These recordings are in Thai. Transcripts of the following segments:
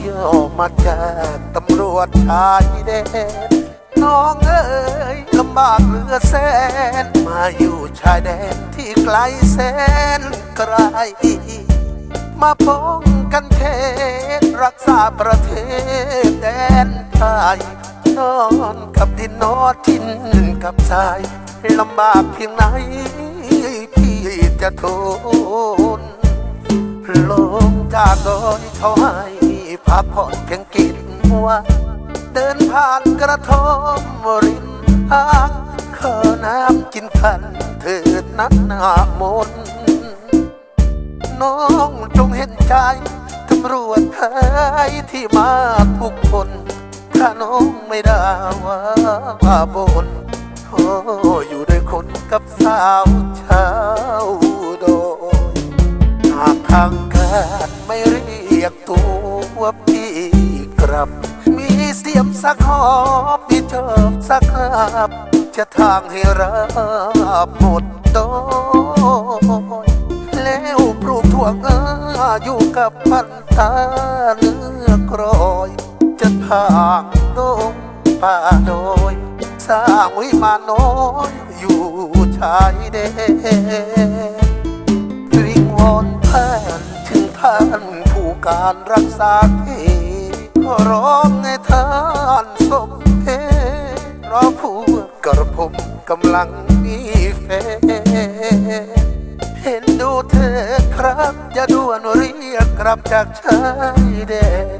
โยมาจากตำรวจชายแดนน้องเอ๋ยลำบากเหลือแสน มาอยู่ชายแดนที่ไกลแสนไกล มาป้องกันเขตรักษาประเทศแดนไทยนอนกับดินนอนทินกับทรายลำบากเพียงไหนพี่จะทน ลงจากดอยเขาให้พักผ่อนเพียงกินวันเดินผ่านกระท่อมริมทางขอน้ำกินขันเถิดนักหนามนน้องจงเห็นใจตำรวจไทยที่มาทุกคนถ้าน้องไม่ได้ว่าบนโอ้อยู่ด้วยคนกับสาวชาว หากทางการไม่เรียกตัวพี่กลับ มีเสียมสักหอบมีเชิบสักหับ จะทางให้รับหมดโดยแล้วปลูกถั่วงาอยู่กับพันธาเนื้อกรอย จะทางดงป่าโดย สร้างวิมานน้อยอยู่ชายแดนานผู้การรักษาเขตขอร้องให้ท่านสมเพเพราะพวกกระผมกำลังมีแฟนเห็นดูเธอครับอย่าด่วนเรียกกลับจากชายแดน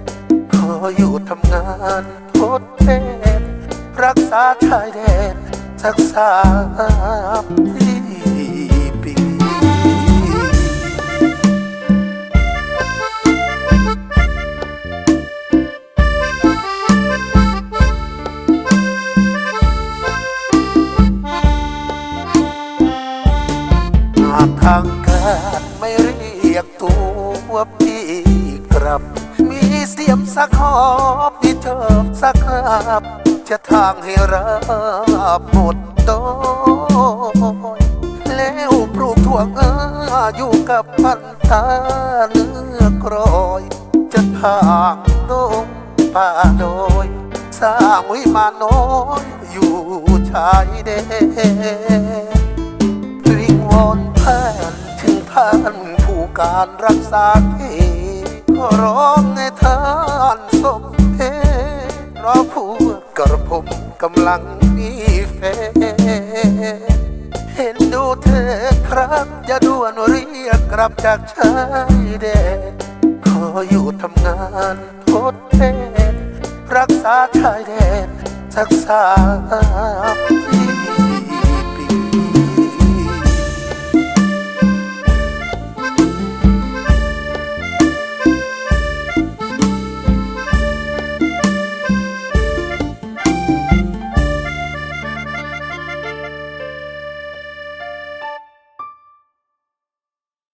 ขออยู่ทำงานทดแทนรักษาชายแดนสักสามากทางการไม่เรียกตัวพี่กลับ มีเสียมสักหอบมีเถิบสักหับจะทางให้รับหมดโดยแล้วปลูกถั่วงาอยู่กับพันตาเนื้อกรอย จะทางโดงป่าโดย สร้างวิมานน้อยอยู่ชายแดน การรักษาเขตขอร้องให้ทานสมเพเพราะพวกกระผมกำลังมีแฟนเห็นดูเธอครับอย่าด่วนเรียกกลับจากชายแดนขออยู่ทำงานทดแทนรักษาชายแดนสักสาม